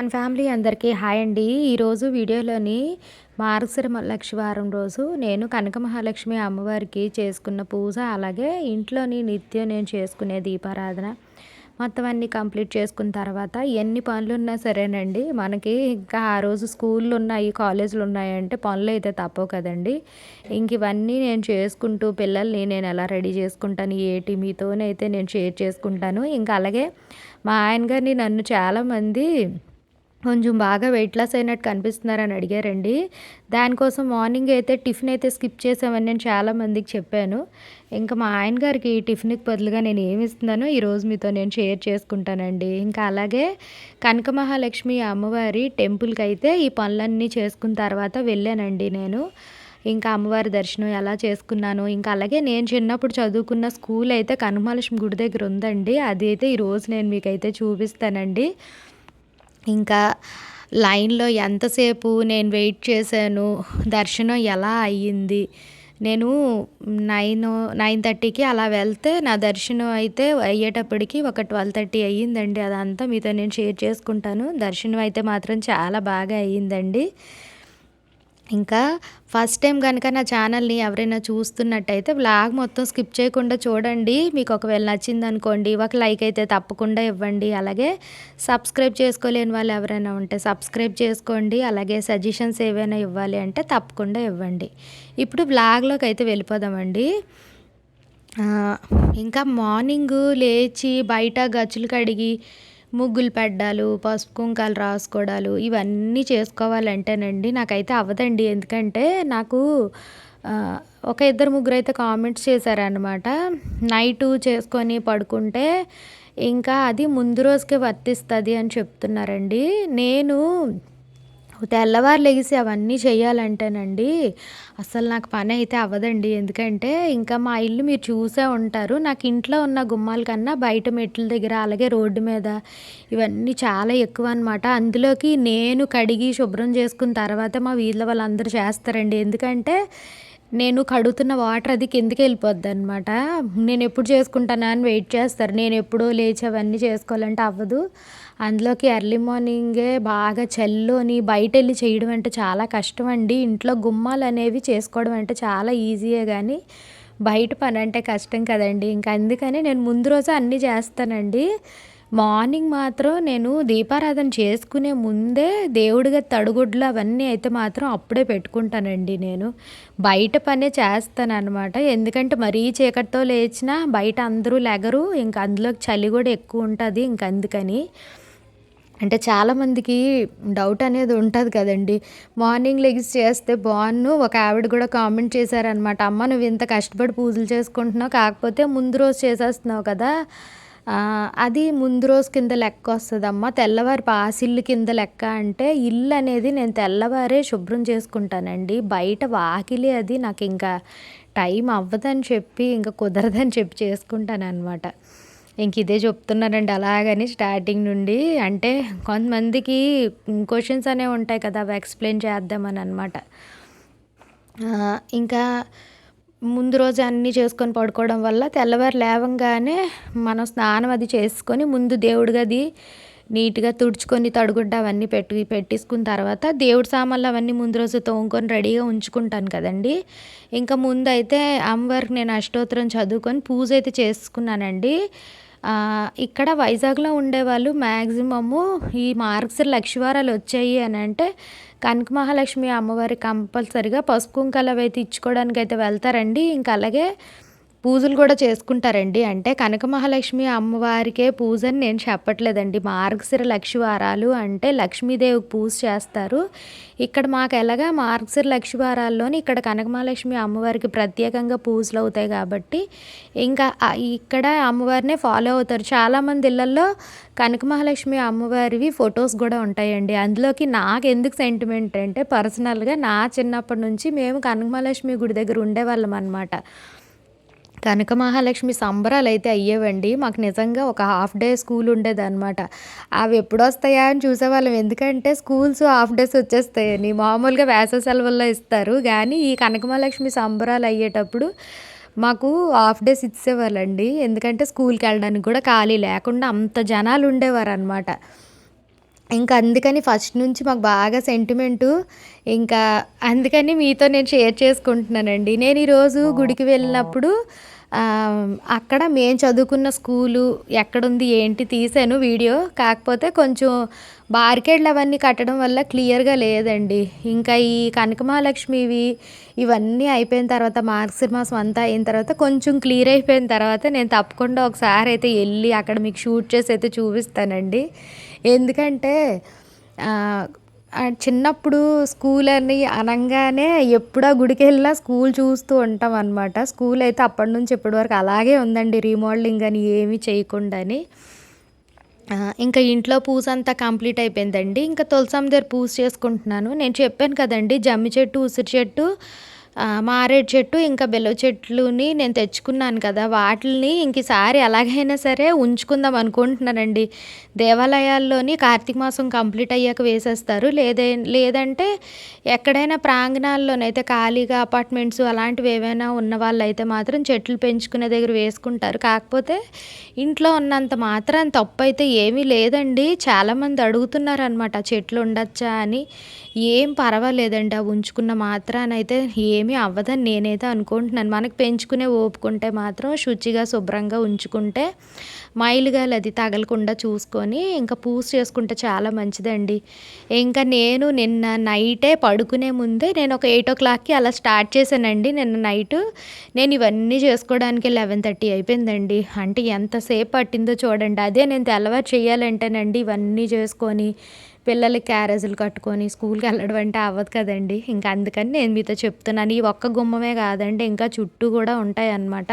మన ఫ్యామిలీ అందరికీ హాయ్ అండి. ఈరోజు వీడియోలోని మార్గశిర లక్షవారం రోజు నేను కనక మహాలక్ష్మి అమ్మవారికి చేసుకున్న పూజ అలాగే ఇంట్లోని నిత్యం నేను చేసుకునే దీపారాధన మొత్తం అన్నీ కంప్లీట్ చేసుకున్న తర్వాత ఎన్ని పనులు ఉన్నా సరేనండి. మనకి ఇంకా ఆ రోజు స్కూళ్ళు ఉన్నాయి కాలేజీలు ఉన్నాయంటే పనులు అయితే తప్పవు కదండి. ఇంక ఇవన్నీ నేను చేసుకుంటూ పిల్లల్ని నేను ఎలా రెడీ చేసుకుంటాను ఏటి మీతోనైతే నేను షేర్ చేసుకుంటాను. ఇంకా అలాగే మా ఆయన గారిని నన్ను చాలామంది కొంచెం బాగా వెయిట్ లాస్ అయినట్టు కనిపిస్తున్నారని అడిగారండి. దానికోసం మార్నింగ్ అయితే టిఫిన్ అయితే స్కిప్ చేసామని నేను చాలామందికి చెప్పాను. ఇంకా మా ఆయన గారికి టిఫిన్కి బదులుగా నేను ఏమి ఇస్తున్నానో ఈరోజు మీతో నేను షేర్ చేసుకుంటానండి. ఇంకా అలాగే కనక మహాలక్ష్మి అమ్మవారి టెంపుల్కి అయితే ఈ పనులన్నీ చేసుకున్న తర్వాత వెళ్ళానండి నేను. ఇంకా అమ్మవారి దర్శనం ఎలా చేసుకున్నాను ఇంకా అలాగే నేను చిన్నప్పుడు చదువుకున్న స్కూల్ అయితే కనకమహాలక్ష్మి గుడి దగ్గర ఉందండి. అది అయితే ఈరోజు నేను మీకైతే చూపిస్తానండి. ఇంకా లైన్లో ఎంతసేపు నేను వెయిట్ చేశాను దర్శనం ఎలా అయ్యింది? నేను నైన్ నైన్ థర్టీకి అలా వెళ్తే నా దర్శనం అయితే అయ్యేటప్పటికి ఒక ట్వెల్వ్ థర్టీ అయ్యిందండి. అదంతా మీతో నేను షేర్ చేసుకుంటాను. దర్శనం అయితే మాత్రం చాలా బాగా అయ్యిందండి. ఇంకా ఫస్ట్ టైం కనుక నా ఛానల్ని ఎవరైనా చూస్తున్నట్టయితే బ్లాగ్ మొత్తం స్కిప్ చేయకుండా చూడండి. మీకు ఒకవేళ నచ్చింది అనుకోండి ఒక లైక్ అయితే తప్పకుండా ఇవ్వండి. అలాగే సబ్స్క్రైబ్ చేసుకోలేని వాళ్ళు ఎవరైనా ఉంటే సబ్స్క్రైబ్ చేసుకోండి. అలాగే సజెషన్స్ ఏవైనా ఇవ్వాలి అంటే తప్పకుండా ఇవ్వండి. ఇప్పుడు బ్లాగ్లోకి అయితే వెళ్ళిపోదామండి. ఇంకా మార్నింగ్ లేచి బయట గచ్చులు కడిగి ముగ్గులు పెట్టడాలు పసుపు కుంకాలు రాసుకోవడాలు ఇవన్నీ చేసుకోవాలంటేనండి నాకైతే అవ్వదండి ఎందుకంటే నాకు ఒక ఇద్దరు ముగ్గురు అయితే కామెంట్స్ చేశారనమాట నైటు చేసుకొని పడుకుంటే ఇంకా అది ముందు రోజుకే వర్తిస్తుంది అని చెప్తున్నారండి. నేను తెల్లవారు లెగిసి అవన్నీ చేయాలంటేనండి అసలు నాకు పని అయితే అవ్వదండి. ఎందుకంటే ఇంకా మా ఇల్లు మీరు చూసే ఉంటారు. నాకు ఇంట్లో ఉన్న గుమ్మాల కన్నా బయట మెట్ల దగ్గర అలాగే రోడ్డు మీద ఇవన్నీ చాలా ఎక్కువ అనమాట అందులోకి నేను కడిగి శుభ్రం చేసుకున్న తర్వాత మా వీధిలో వాళ్ళందరూ చేస్తారండి. ఎందుకంటే నేను కడుగుతున్న వాటర్ అది కిందకి వెళ్ళిపోద్ది అనమాట నేను ఎప్పుడు చేసుకుంటానా అని వెయిట్ చేస్తారు. నేను ఎప్పుడో లేచి అవన్నీ చేసుకోవాలంటే అవ్వదు. అందులోకి ఎర్లీ మార్నింగే బాగా చల్లోని బయట వెళ్ళి చేయడం అంటే చాలా కష్టం అండి. ఇంట్లో గుమ్మాలు అనేవి చేసుకోవడం అంటే చాలా ఈజీయే కానీ బయట పని అంటే కష్టం కదండి. ఇంకా అందుకని నేను ముందు రోజు అన్నీ చేస్తానండి. మార్నింగ్ మాత్రం నేను దీపారాధన చేసుకునే ముందే దేవుడిగా తడుగుడ్లు అవన్నీ అయితే మాత్రం అప్పుడే పెట్టుకుంటానండి నేను. బయట పనే చేస్తాను అనమాట ఎందుకంటే మరీ చీకటితో లేచినా బయట అందరూ లెగరు ఇంకా అందులోకి చలి కూడా ఎక్కువ ఉంటుంది ఇంక అందుకని. అంటే చాలామందికి డౌట్ అనేది ఉంటుంది కదండి. మార్నింగ్ లెగ్స్ చేస్తే బాగున్ను ఒక ఆవిడ కూడా కామెంట్ చేశారనమాట అమ్మ నువ్వు ఇంత కష్టపడి పూజలు చేసుకుంటున్నావు కాకపోతే ముందు రోజు చేసేస్తున్నావు కదా అది ముందు రోజు కింద లెక్క వస్తుందమ్మా. తెల్లవారి పాసిల్లు కింద లెక్క అంటే ఇల్లు అనేది నేను తెల్లవారే శుభ్రం చేసుకుంటానండి. బయట వాకిలి అది నాకు ఇంకా టైం అవ్వదని చెప్పి ఇంకా కుదరదని చెప్పి చేసుకుంటాను అనమాట ఇంక ఇదే చెప్తున్నారండి అలాగని స్టార్టింగ్ నుండి. అంటే కొంతమందికి క్వశ్చన్స్ అనేవి ఉంటాయి కదా అవి ఎక్స్ప్లెయిన్ చేద్దామని అనమాట ఇంకా ముందు రోజు అన్నీ చేసుకొని పడుకోవడం వల్ల తెల్లవారు లేవంగానే మనం స్నానం అది చేసుకొని ముందు దేవుడి గది నీట్గా తుడుచుకొని తడుగుడ్డ అవన్నీ పెట్టి పెట్టేసుకున్న తర్వాత దేవుడి సామాన్లు అవన్నీ ముందు రోజు తోముకొని రెడీగా ఉంచుకుంటాను కదండి. ఇంకా ముందు అయితే అమ్మవారికి నేను అష్టోత్తరం చదువుకొని పూజ అయితే చేసుకున్నానండి. ఇక్కడ వైజాగ్లో ఉండేవాళ్ళు మ్యాక్సిమము ఈ మార్క్స్ లక్షవారాలు వచ్చాయి అని అంటే కనక మహాలక్ష్మి అమ్మవారి కంపల్సరిగా పసుపు కుంకాలు అయితే ఇచ్చుకోవడానికి అయితే వెళ్తారండి. ఇంకా అలాగే పూజలు కూడా చేసుకుంటారండి. అంటే కనక మహాలక్ష్మి అమ్మవారికే పూజ అని నేను చెప్పట్లేదండి. మార్గశిర లక్ష్మివారాలు అంటే లక్ష్మీదేవికి పూజ చేస్తారు. ఇక్కడ మాకు ఎలాగా మార్గశిర లక్ష్మివారాల్లోని ఇక్కడ కనక మహాలక్ష్మి అమ్మవారికి ప్రత్యేకంగా పూజలు అవుతాయి కాబట్టి ఇంకా ఇక్కడ అమ్మవారినే ఫాలో అవుతారు. చాలామంది ఇళ్ళల్లో కనక మహాలక్ష్మి అమ్మవారివి ఫొటోస్ కూడా ఉంటాయండి. అందులోకి నాకు ఎందుకు సెంటిమెంట్ అంటే పర్సనల్గా నా చిన్నప్పటి నుంచి మేము కనక మహాలక్ష్మి గుడి దగ్గర ఉండేవాళ్ళం అనమాట కనక మహాలక్ష్మి సంబరాలు అయితే అయ్యేవండి. మాకు నిజంగా ఒక హాఫ్ డే స్కూల్ ఉండేది అనమాట అవి ఎప్పుడు వస్తాయా అని చూసేవాళ్ళం. ఎందుకంటే స్కూల్స్ హాఫ్ డేస్ వచ్చేస్తాయని. మామూలుగా వేసవి సెలవుల్లో ఇస్తారు. కానీ ఈ కనక మహాలక్ష్మి సంబరాలు అయ్యేటప్పుడు మాకు హాఫ్ డేస్ ఇచ్చేవాళ్ళండి. ఎందుకంటే స్కూల్కి వెళ్ళడానికి కూడా ఖాళీ లేకుండా అంత జనాలు ఉండేవారు అనమాట ఇంకా అందుకని ఫస్ట్ నుంచి మాకు బాగా సెంటిమెంటు. ఇంకా అందుకని మీతో నేను షేర్ చేసుకుంటున్నానండి. నేను ఈరోజు గుడికి వెళ్ళినప్పుడు అక్కడ మేము చదువుకున్న స్కూలు ఎక్కడుంది ఏంటి తీసాను వీడియో. కాకపోతే కొంచెం బార్కెడ్లు అవన్నీ కట్టడం వల్ల క్లియర్గా లేదండి. ఇంకా ఈ కనకమహాలక్ష్మివి ఇవన్నీ అయిపోయిన తర్వాత మార్గశిర మాసం అంతా అయిన తర్వాత కొంచెం క్లియర్ అయిపోయిన తర్వాత నేను తప్పకుండా ఒకసారి అయితే వెళ్ళి అక్కడ మీకు షూట్ చేసి అయితే చూపిస్తానండి. ఎందుకంటే చిన్నప్పుడు స్కూల్ అని అనగానే ఎప్పుడో గుడికి వెళ్ళినా స్కూల్ చూస్తూ ఉంటాం అనమాట స్కూల్ అయితే అప్పటి నుంచి ఇప్పటి వరకు అలాగే ఉందండి రీమోడలింగ్ అని ఏమీ చేయకుండాని. ఇంకా ఇంట్లో పూజ అంతా కంప్లీట్ అయిపోయిందండి. ఇంకా తులసమ్మ దగ్గర పూజ చేసుకుంటున్నాను. నేను చెప్పాను కదండి జమ్మి చెట్టు ఉసిరి చెట్టు మారేడు చెట్టు ఇంకా బెల్ల చెట్లుని నేను తెచ్చుకున్నాను కదా వాటిని ఇంక ఈసారి ఎలాగైనా సరే ఉంచుకుందాం అనుకుంటున్నానండి. దేవాలయాల్లోని కార్తీక మాసం కంప్లీట్ అయ్యాక వేసేస్తారు. లేదే లేదంటే ఎక్కడైనా ప్రాంగణాల్లోనైతే ఖాళీగా అపార్ట్మెంట్స్ అలాంటివి ఏవైనా ఉన్న వాళ్ళు అయితే మాత్రం చెట్లు పెంచుకునే దగ్గర వేసుకుంటారు. కాకపోతే ఇంట్లో ఉన్నంత మాత్రం తప్పు అయితే ఏమీ లేదండి. చాలామంది అడుగుతున్నారు అనమాట చెట్లు ఉండొచ్చా? అని. ఏం పర్వాలేదండి అవి ఉంచుకున్న మాత్రానైతే ఏమీ అవ్వదని నేనైతే అనుకుంటున్నాను. మనకు పెంచుకునే ఓపుకుంటే మాత్రం శుచిగా శుభ్రంగా ఉంచుకుంటే మైలుగాలు అది తగలకుండా చూసుకొని ఇంకా పూజ చేసుకుంటే చాలా మంచిదండి. ఇంకా నేను నిన్న నైటే పడుకునే ముందే నేను ఒక ఎయిట్ ఓ క్లాక్కి అలా స్టార్ట్ చేశానండి నిన్న నైట్. నేను ఇవన్నీ చేసుకోవడానికి లెవెన్ థర్టీ అయిపోయిందండి. అంటే ఎంతసేపు పట్టిందో చూడండి. అదే నేను తెల్లవారు చేయాలంటేనండి ఇవన్నీ చేసుకొని పిల్లలకి క్యారేజీలు కట్టుకొని స్కూల్కి వెళ్ళడం అంటే అవ్వదు కదండి. ఇంకా అందుకని నేను మీతో చెప్తున్నాను. ఈ ఒక్క గుమ్మమే కాదండి ఇంకా చుట్టూ కూడా ఉంటాయి అన్నమాట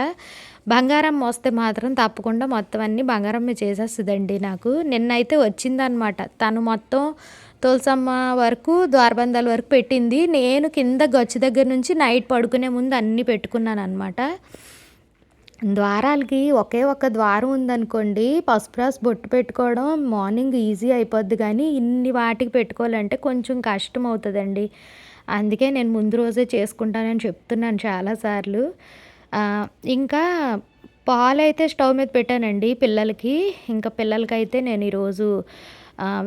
బంగారం మోస్తే మాత్రం తప్పకుండా మొత్తం అన్నీ బంగారం చేసేస్తుందండి నాకు. నిన్నైతే వచ్చిందనమాట తను మొత్తం తులసమ్మ వరకు ద్వారబంధాల వరకు పెట్టింది. నేను కింద గచ్చు దగ్గర నుంచి నైట్ పడుకునే ముందు అన్నీ పెట్టుకున్నాను అనమాట ద్వారాలకి ఒకే ఒక్క ద్వారం ఉందనుకోండి పసుపు రాసి బొట్టు పెట్టుకోవడం మార్నింగ్ ఈజీ అయిపోద్ది కానీ ఇన్ని వాటికి పెట్టుకోవాలంటే కొంచెం కష్టం అవుతుందండి అందుకే నేను ముందు రోజే చేసుకుంటానని చెప్తున్నాను చాలాసార్లు. ఇంకా పాలు అయితే స్టవ్ మీద పెట్టానండి పిల్లలకి. ఇంకా పిల్లలకైతే నేను ఈరోజు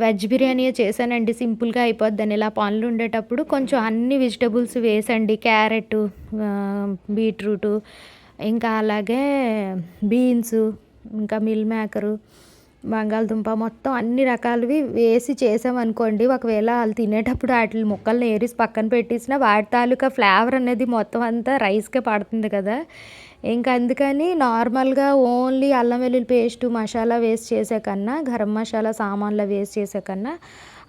వెజ్ బిర్యానీ చేశానండి. సింపుల్గా అయిపోద్దని ఇలా పనులు ఉండేటప్పుడు కొంచెం అన్ని వెజిటబుల్స్ వేసండి. క్యారెట్ బీట్రూటు ఇంకా అలాగే బీన్స్ ఇంకా మిల్ మేకరు బంగాళదుంప మొత్తం అన్ని రకాలవి వేసి చేసామనుకోండి ఒకవేళ వాళ్ళు తినేటప్పుడు వాటి ముక్కల్ని ఏరిసి పక్కన పెట్టేసిన వాటి తాలూకా ఫ్లేవర్ అనేది మొత్తం అంతా రైస్కే పడుతుంది కదా. ఇంకా అందుకని నార్మల్గా ఓన్లీ అల్లం వెల్లుల్లి పేస్ట్ మసాలా వేస్ట్ చేసే కన్నా గరం మసాలా సామాన్లు వేస్ట్ చేసే కన్నా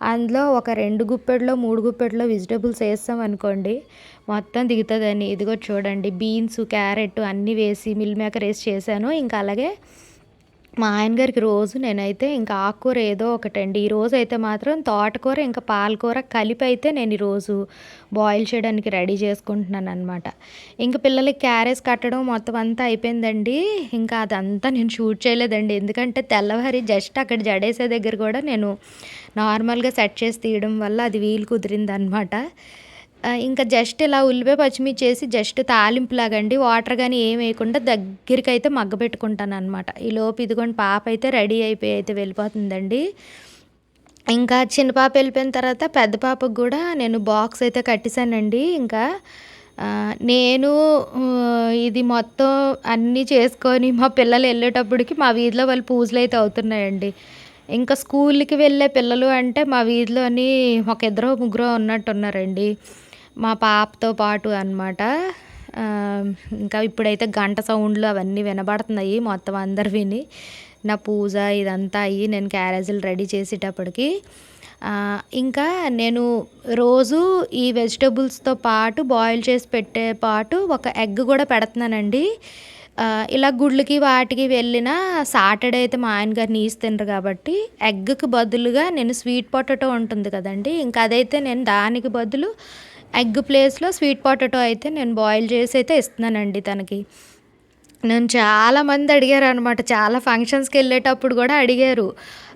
అందులో ఒక రెండు గుప్పెట్లో మూడు గుప్పెట్లో వెజిటబుల్స్ వేస్తాం అనుకోండి మొత్తం దిగుతుందని ఇదిగో చూడండి బీన్స్ క్యారెట్ అన్నీ వేసి మిల్ మేకర్ వేసి చేశాను. ఇంకా అలాగే మా ఆయన గారికి రోజు నేనైతే ఇంకా ఆకుకూర ఏదో ఒకటండి ఈరోజు అయితే మాత్రం తోటకూర ఇంకా పాలకూర కలిపి అయితే నేను ఈరోజు బాయిల్ చేయడానికి రెడీ చేసుకుంటున్నాను అనమాట ఇంకా పిల్లలకి క్యారేజ్ కట్టడం మొత్తం అంతా అయిపోయిందండి. ఇంకా అదంతా నేను షూట్ చేయలేదండి. ఎందుకంటే తెల్లవారి జస్ట్ అక్కడ జడేసే దగ్గర కూడా నేను నార్మల్గా సెట్ చేసి తీయడం వల్ల అది వీలు కుదిరింది అనమాట ఇంకా జస్ట్ ఇలా ఉల్లిపాయ పచ్చిమిర్చి చేసి జస్ట్ తాలింపులాగండి వాటర్ కానీ ఏం వేయకుండా దగ్గరికి అయితే మగ్గబెట్టుకుంటాను అనమాట ఈ లోపు ఇదిగోండి పాప అయితే రెడీ అయిపోయి అయితే వెళ్ళిపోతుందండి. ఇంకా చిన్న పాప వెళ్ళిపోయిన తర్వాత పెద్ద పాపకు కూడా నేను బాక్స్ అయితే కట్టేశానండి. ఇంకా నేను ఇది మొత్తం అన్నీ చేసుకొని మా పిల్లలు వెళ్ళేటప్పటికి మా వీధిలో వాళ్ళు పూజలు అయితే అవుతున్నాయండి. ఇంకా స్కూల్కి వెళ్ళే పిల్లలు అంటే మా వీధిలోని ఒక ఇద్దరు ముగ్గురు ఉన్నట్టున్నారండి. మా పాపతో పాటు అనమాట ఇంకా ఇప్పుడైతే గంట సౌండ్లు అవన్నీ వినబడుతున్నాయి మొత్తం అందరు విని. నా పూజ ఇదంతా అయ్యి నేను క్యారేజీలు రెడీ చేసేటప్పటికి. ఇంకా నేను రోజు ఈ వెజిటబుల్స్తో పాటు బాయిల్ చేసి పెట్టే పాటు ఒక ఎగ్ కూడా పెడుతున్నానండి. ఇలా గుళ్ళకి వాటికి వెళ్ళిన సాటర్డే అయితే మా ఆయన గారు నీస్ తినరు కాబట్టి ఎగ్కి బదులుగా నేను స్వీట్ పొటాటో ఉంటుంది కదండి. ఇంకా అదైతే నేను దానికి బదులు ఎగ్ ప్లేస్లో స్వీట్ పొటాటో అయితే నేను బాయిల్ చేసి అయితే ఇస్తున్నానండి తనకి. నేను చాలామంది అడిగారు అనమాట చాలా ఫంక్షన్స్కి వెళ్ళేటప్పుడు కూడా అడిగారు.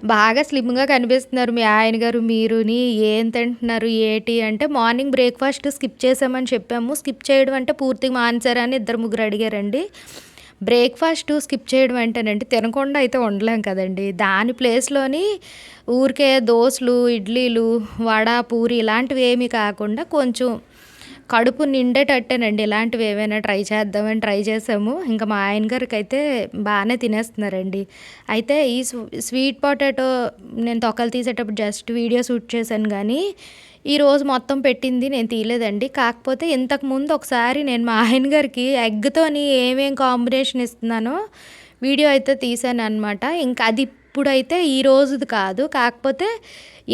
బాగా స్లిమ్గా కనిపిస్తున్నారు మీ ఆయన గారు మీరుని ఏం తింటున్నారు ఏటి అంటే మార్నింగ్ బ్రేక్ఫాస్ట్ స్కిప్ చేసామని చెప్పాము. స్కిప్ చేయడం అంటే పూర్తిగా మానేశారని ఇద్దరు ముగ్గురు అడిగారండి. బ్రేక్ఫాస్ట్ స్కిప్ చేయడం అంటేనండి తినకుండా అయితే ఉండలేం కదండి. దాని ప్లేస్లోని ఊరికే దోశలు ఇడ్లీలు వడ పూరి ఇలాంటివి ఏమీ కాకుండా కొంచెం కడుపు నిండేటట్టేనండి. ఇలాంటివి ఏవైనా ట్రై చేద్దామని ట్రై చేసాము. ఇంకా మా ఆయన గారికి అయితే బాగానే తినేస్తున్నారండి. అయితే ఈ స్వీట్ పొటాటో నేను తొక్కలు తీసేటప్పుడు జస్ట్ వీడియో షూట్ చేశాను కానీ ఈరోజు మొత్తం పెట్టింది నేను తీయలేదండి. కాకపోతే ఇంతకుముందు ఒకసారి నేను మా ఆయన గారికి ఎగ్తోని ఏమేం కాంబినేషన్ ఇస్తున్నానో వీడియో అయితే తీసాను అనమాట ఇంకా అది ఇప్పుడైతే ఈ రోజుది కాదు. కాకపోతే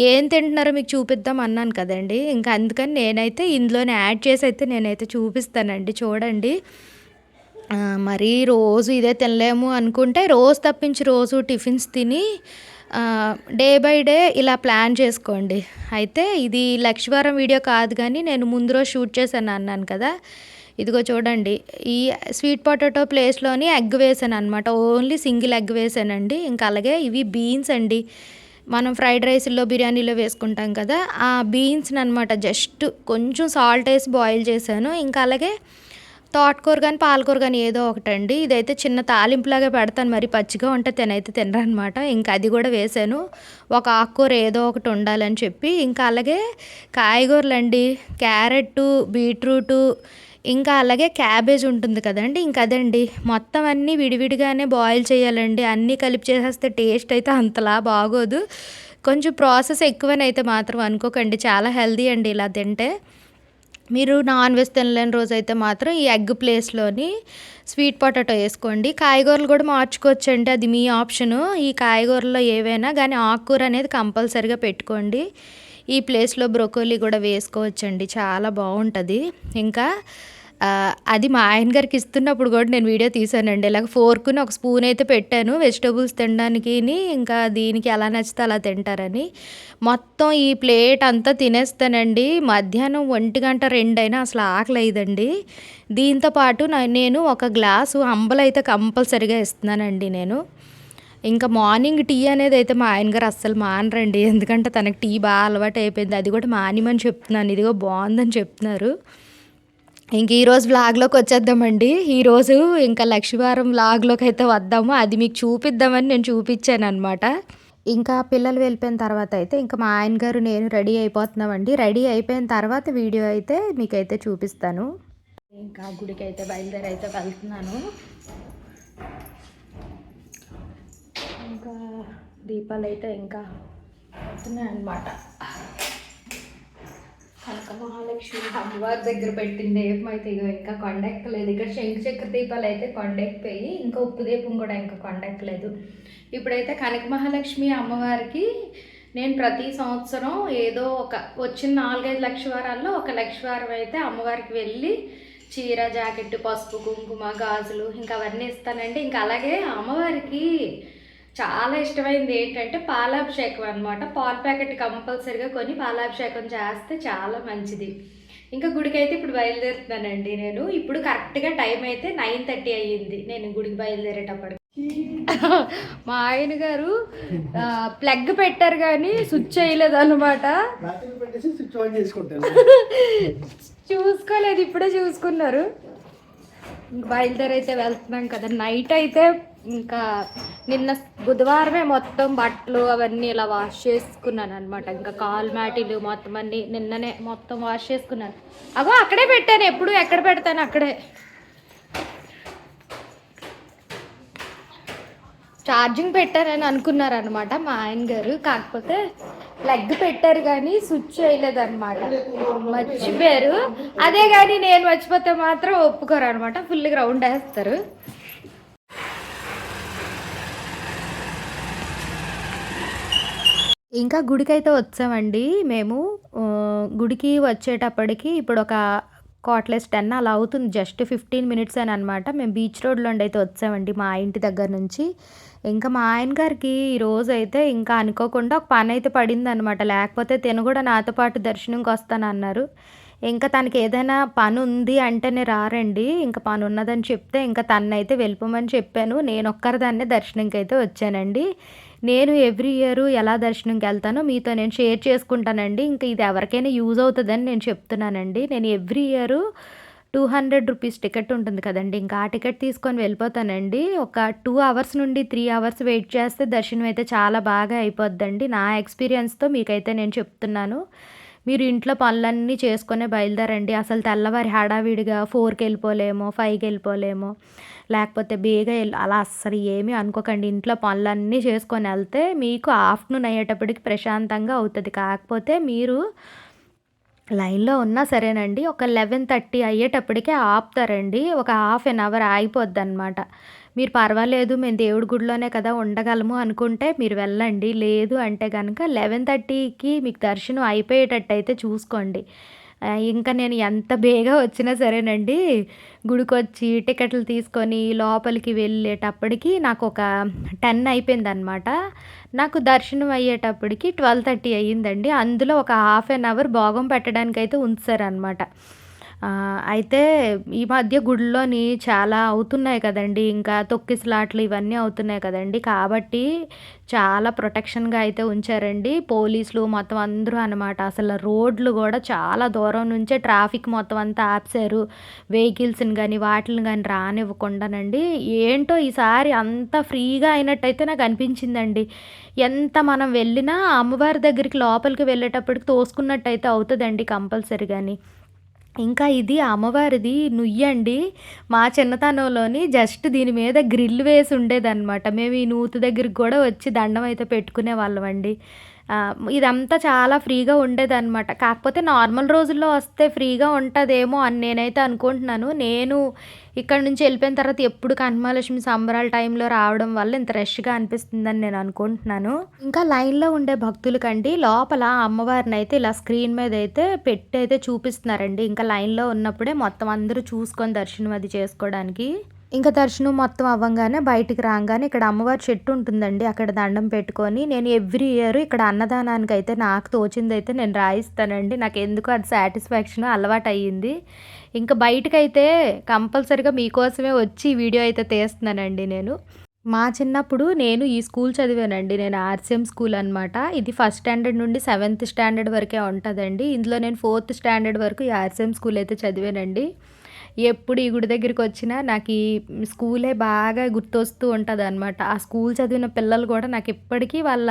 ఏం తింటున్నారో మీకు చూపిద్దాం అన్నాను కదండి. ఇంకా అందుకని నేనైతే ఇందులోనే యాడ్ చేసి అయితే నేనైతే చూపిస్తానండి. చూడండి. మరి రోజు ఇదే తినలేము అనుకుంటే రోజు తప్పించి రోజు టిఫిన్స్ తిని డే బై డే ఇలా ప్లాన్ చేసుకోండి. అయితే ఇది లక్ష్మీవారం వీడియో కాదు కానీ నేను ముందు రోజు షూట్ చేశాను అన్నాను కదా. ఇదిగో చూడండి ఈ స్వీట్ పొటాటో ప్లేస్లోని ఎగ్ వేసాను అనమాట ఓన్లీ సింగిల్ ఎగ్ వేసానండి. ఇంకా అలాగే ఇవి బీన్స్ అండి. మనం ఫ్రైడ్ రైస్లో బిర్యానీలో వేసుకుంటాం కదా ఆ బీన్స్ని అనమాట జస్ట్ కొంచెం సాల్ట్ వేసి బాయిల్ చేశాను. ఇంకా అలాగే తోటకూర కానీ పాలకూర కానీ ఏదో ఒకటండి. ఇదైతే చిన్న తాలింపులాగా పెడతాను. మరి పచ్చిగా ఉంటే తినైతే తినరనమాట ఇంకా అది కూడా వేసాను. ఒక ఆకుకూర ఏదో ఒకటి ఉండాలని చెప్పి. ఇంకా అలాగే కాయగూరలు అండి క్యారెట్ బీట్రూటు ఇంకా అలాగే క్యాబేజ్ ఉంటుంది కదండి. ఇంకా అదండి మొత్తం అన్నీ విడివిడిగానే బాయిల్ చేయాలండి. అన్నీ కలిపి చేసేస్తే టేస్ట్ అయితే అంతలా బాగోదు. కొంచెం ప్రాసెస్ ఎక్కువనైతే మాత్రం అనుకోకండి. చాలా హెల్దీ అండి ఇలా తింటే. మీరు నాన్ వెజ్ తినలేని రోజు అయితే మాత్రం ఈ ఎగ్ ప్లేస్లోని స్వీట్ పొటాటో వేసుకోండి. కాయగూరలు కూడా మార్చుకోవచ్చండి. అది మీ ఆప్షను ఈ కాయగూరలో ఏవైనా కానీ ఆకుకూర అనేది కంపల్సరిగా పెట్టుకోండి. ఈ ప్లేస్లో బ్రొకోలీ కూడా వేసుకోవచ్చండి. చాలా బాగుంటుంది. ఇంకా అది మా ఆయన గారికి ఇస్తున్నప్పుడు కూడా నేను వీడియో తీసానండి. ఇలాగ ఫోర్క్ని ఒక స్పూన్ అయితే పెట్టాను. వెజిటబుల్స్ తినడానికి ఇంకా దీనికి ఎలా నచ్చితే అలా తింటారని. మొత్తం ఈ ప్లేట్ అంతా తినేస్తానండి. మధ్యాహ్నం ఒంటి గంట రెండైనా అసలు ఆకలేదండి. దీంతో పాటు నేను ఒక గ్లాసు అంబలైతే కంపల్సరిగా ఇస్తున్నానండి నేను. ఇంకా మార్నింగ్ టీ అనేది అయితే మా ఆయన గారు అస్సలు మానరండి. ఎందుకంటే తనకు టీ బాగా అలవాటు అయిపోయింది. అది కూడా మానిమని చెప్తున్నాను. ఇదిగో బాగుందని చెప్తున్నారు. ఇంక ఈరోజు వ్లాగ్లోకి వచ్చేద్దామండి. ఈరోజు ఇంకా లక్ష్మీవారం వ్లాగ్లోకి అయితే వద్దాము. అది మీకు చూపిద్దామని నేను చూపించాను అనమాట ఇంకా పిల్లలు వెళ్ళిపోయిన తర్వాత అయితే ఇంకా మా ఆయన గారు నేను రెడీ అయిపోతున్నామండి. రెడీ అయిపోయిన తర్వాత వీడియో అయితే మీకైతే చూపిస్తాను. ఇంకా గుడికి అయితే బయలుదేరి అయితే వెళ్తున్నాను. ఇంకా దీపాలు అయితే ఇంకా అవుతున్నాయన్నమాట. కనక మహాలక్ష్మి అమ్మవారి దగ్గర పెట్టిన దీపం అయితే ఇక ఇంకా కొండెక్కలేదు ఇక్కడ శంకు చక్ర దీపాలు అయితే కొండెక్కిపోయి ఇంకా ఉప్పు దీపం కూడా ఇంకా కొండెక్కలేదు ఇప్పుడైతే కనక మహాలక్ష్మి అమ్మవారికి నేను ప్రతి సంవత్సరం ఏదో ఒక వచ్చిన నాలుగైదు లక్ష వారాల్లో ఒక లక్ష వారం అయితే అమ్మవారికి వెళ్ళి చీర జాకెట్ పసుపు కుంకుమ గాజులు ఇంకా అవన్నీ ఇస్తానండి. ఇంకా అలాగే అమ్మవారికి చాలా ఇష్టమైంది ఏంటంటే పాలాభిషేకం అనమాట పాల ప్యాకెట్ కంపల్సరిగా కొని పాలాభిషేకం చేస్తే చాలా మంచిది. ఇంకా గుడికి అయితే ఇప్పుడు బయలుదేరుతున్నానండి నేను. ఇప్పుడు కరెక్ట్గా టైం అయితే నైన్ థర్టీ అయ్యింది. నేను గుడికి బయలుదేరేటప్పటికి. మా ఆయన గారు ప్లగ్ పెట్టారు కానీ స్విచ్ చేయలేదు అనమాట చూసుకోలేదు ఇప్పుడే చూసుకున్నారు. బయలుదేరి అయితే వెళ్తున్నాం కదా. నైట్ అయితే ఇంకా నిన్న బుధవారమే మొత్తం బట్టలు అవన్నీ ఇలా వాష్ చేసుకున్నాను అనమాట ఇంకా కాల్ మ్యాటీలు మొత్తం అన్ని నిన్ననే మొత్తం వాష్ చేసుకున్నాను. అగో అక్కడే పెట్టాను ఎప్పుడు ఎక్కడ పెడతాను అక్కడే. ఛార్జింగ్ పెట్టారని అనుకున్నారు అనమాట మా ఆయన గారు. కాకపోతే లెగ్ పెట్టారు కానీ స్విచ్ చేయలేదన్నమాట. మర్చిపోయారు. అదే కానీ నేను మర్చిపోతే మాత్రం ఒప్పుకోరు అనమాట ఫుల్ గ్రౌండ్ వేస్తారు. ఇంకా గుడికైతే వచ్చామండి. మేము గుడికి వచ్చేటప్పటికి ఇప్పుడు ఒక కోట్లెస్ టెన్ అలా అవుతుంది. జస్ట్ ఫిఫ్టీన్ మినిట్స్ అని అనమాట మేము బీచ్ రోడ్లో అయితే వచ్చామండి మా ఇంటి దగ్గర నుంచి. ఇంకా మా ఆయన గారికి ఈరోజు అయితే ఇంకా అనుకోకుండా ఒక పని అయితే పడింది అనమాట లేకపోతే తిను కూడా నాతో పాటు దర్శనంకి వస్తానన్నారు ఇంకా తనకి ఏదైనా పని ఉంది అంటేనే రారండి. ఇంకా పని ఉన్నదని చెప్తే ఇంకా తన్నైతే వెళ్ళిపోమని చెప్పాను. నేను ఒక్కరిదాన్నే దర్శనంకి అయితే వచ్చానండి. నేను ఎవ్రీ ఇయర్ ఎలా దర్శనంకి వెళ్తానో మీతో నేను షేర్ చేసుకుంటానండి ఇంకా ఇది ఎవరికైనా యూజ్ అవుతుందని నేను చెప్తున్నానండి నేను every year two hundred rupees ticket ఉంటుంది కదండి ఇంకా ఆ టికెట్ తీసుకొని వెళ్ళిపోతానండి. ఒక టూ అవర్స్ నుండి త్రీ అవర్స్ వెయిట్ చేస్తే దర్శనం అయితే చాలా బాగా అయిపోద్దండి. నా ఎక్స్‌పీరియన్స్‌తో మీకైతే నేను చెప్తున్నాను. మీరు ఇంట్లో పనులన్నీ చేసుకునే బయలుదేరండి. అసలు తెల్లవారి హడావిడిగా ఫోర్కి వెళ్ళిపోలేమో, ఫైవ్కి వెళ్ళిపోలేమో, లేకపోతే బేగ అలా అస్సలు ఏమీ అనుకోకండి. ఇంట్లో పనులన్నీ చేసుకొని వెళ్తే మీకు ఆఫ్టర్‌నూన్ అయ్యేటప్పటికి ప్రశాంతంగా అవుతుంది కాకపోతే మీరు లైన్‌లో ఉన్నా సరేనండి. ఒక 11:30 అయ్యేటప్పటికే ఆపుతారండి. ఒక హాఫ్ ఎన్ అవర్ ఆగిపోద్దనమాట. మీరు పర్వాలేదు మేము దేవుడి గుడిలోనే కదా ఉండగలము అనుకుంటే మీరు వెళ్ళండి. లేదు అంటే కనుక లెవెన్ థర్టీకి మీకు దర్శనం అయిపోయేటట్టయితే చూసుకోండి. ఇంకా నేను ఎంత బేగా వచ్చినా సరేనండి, గుడికొచ్చి టికెట్లు తీసుకొని లోపలికి వెళ్ళేటప్పటికి నాకొక 10 అయిపోయిందనమాట. నాకు దర్శనం అయ్యేటప్పటికి 12:30 అయ్యిందండి. అందులో ఒక హాఫ్ అన్ అవర్ భోగం పెట్టడానికైతే ఉంచేసారనమాట. అయితే ఈ మధ్య గుడిలోని చాలా అవుతున్నాయి కదండి ఇంకా తొక్కిసలాటలు ఇవన్నీ అవుతున్నాయి కదండి కాబట్టి చాలా ప్రొటెక్షన్‌గా అయితే ఉంచారండి. పోలీసులు మొత్తం అందరూ అనమాట. అసలు రోడ్లు కూడా చాలా దూరం నుంచే ట్రాఫిక్ మొత్తం అంతా ఆపేశారు. వెహికల్స్‌ని కానీ వాటిల్ని కానీ రానివ్వకుండానండి. ఏంటో ఈసారి అంత ఫ్రీగా అయినట్టయితే నాకు అనిపించిందండి. ఎంత మనం వెళ్ళినా అమ్మవారి దగ్గరికి లోపలికి వెళ్ళేటప్పటికి తోసుకున్నట్టయితే అవుతదండి కంపల్సరీగాని. ఇంకా ఇది అమ్మవారిది నుయ్యండి. మా చిన్నతనంలోని జస్ట్ దీని మీద గ్రిల్ వేసి ఉండేదన్నమాట మేము ఈ నూతి దగ్గరికి కూడా వచ్చి దండం అయితే పెట్టుకునేవాళ్ళమండి. అండి ఇదంతా చాలా ఫ్రీగా ఉండేదనమాట. కాకపోతే నార్మల్ రోజుల్లో వస్తే ఫ్రీగా ఉంటుందేమో అని నేనైతే అనుకుంటున్నాను. నేను ఇక్కడి నుంచి వెళ్ళిపోయిన తర్వాత ఎప్పుడు కనకమహాలక్ష్మి సంబరాల టైంలో రావడం వల్ల ఇంత రష్‌గా అనిపిస్తుందని నేను అనుకుంటున్నాను. ఇంకా లైన్‌లో ఉండే భక్తులకండి లోపల అమ్మవారినైతే ఇలా స్క్రీన్ మీద అయితే పెట్టి అయితే చూపిస్తున్నారండి. ఇంకా లైన్‌లో ఉన్నప్పుడే మొత్తం అందరూ చూసుకొని దర్శనం అది చేసుకోవడానికి. ఇంకా దర్శనం మొత్తం అవ్వంగానే బయటికి రాగానే ఇక్కడ అమ్మవారి చెట్టు ఉంటుందండి. అక్కడ దండం పెట్టుకొని నేను ఎవ్రీ ఇయర్ ఇక్కడ అన్నదానానికి అయితే నాకు తోచిందైతే నేను రాయిస్తానండి. నాకు ఎందుకు అది సాటిస్ఫాక్షన్ అలవాటు అయ్యింది ఇంకా బయటకైతే కంపల్సరిగా మీకోసమే వచ్చి వీడియో అయితే తీస్తున్నానండి నేను. మా చిన్నప్పుడు నేను ఈ స్కూల్ చదివానండి. నేను ఆర్‌సీఎం స్కూల్ అనమాట. ఇది ఫస్ట్ స్టాండర్డ్ నుండి సెవెంత్ స్టాండర్డ్ వరకే ఉంటుందండి ఇందులో నేను ఫోర్త్ స్టాండర్డ్ వరకు ఈ ఆర్‌సీఎం స్కూల్ అయితే చదివానండి. ఎప్పుడు ఈ గుడి దగ్గరికి వచ్చినా నాకు ఈ స్కూలే బాగా గుర్తొస్తూ ఉంటదనమాట. ఆ స్కూల్ చదివిన పిల్లలు కూడా నాకు ఇప్పటికీ వాళ్ళ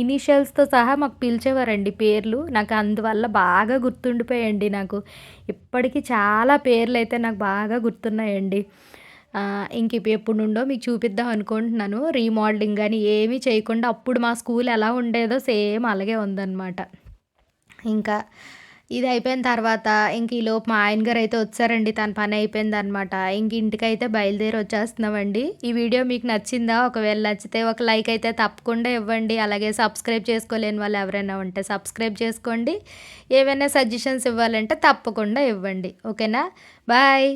ఇనీషియల్స్‌తో సహా మాకు పిలిచేవారండి పేర్లు. నాకు అందువల్ల బాగా గుర్తుండిపోయాయండి నాకు. ఇప్పటికీ చాలా పేర్లయితే నాకు బాగా గుర్తున్నాయండి. ఇంక ఎప్పుడు నుండో మీకు చూపిద్దాం అనుకుంటున్నాను. రీమోడలింగ్ కానీ ఏమీ చేయకుండా అప్పుడు మా స్కూల్ ఎలా ఉండేదో సేమ్ అలాగే ఉందనమాట. ఇంకా ఇది అయిపోయిన తర్వాత ఇంక ఈలోపు మా ఆయన గారు అయితే వచ్చారండి. తన పని అయిపోయింది అనమాట ఇంక ఇంటికైతే బయలుదేరి వచ్చేస్తున్నామండి. ఈ వీడియో మీకు నచ్చిందా? ఒకవేళ నచ్చితే ఒక లైక్ అయితే తప్పకుండా ఇవ్వండి. అలాగే సబ్స్క్రైబ్ చేసుకోలేని వాళ్ళు ఎవరైనా ఉంటే సబ్స్క్రైబ్ చేసుకోండి. ఏవైనా సజెషన్స్ ఇవ్వాలంటే తప్పకుండా ఇవ్వండి. ఓకేనా? బాయ్.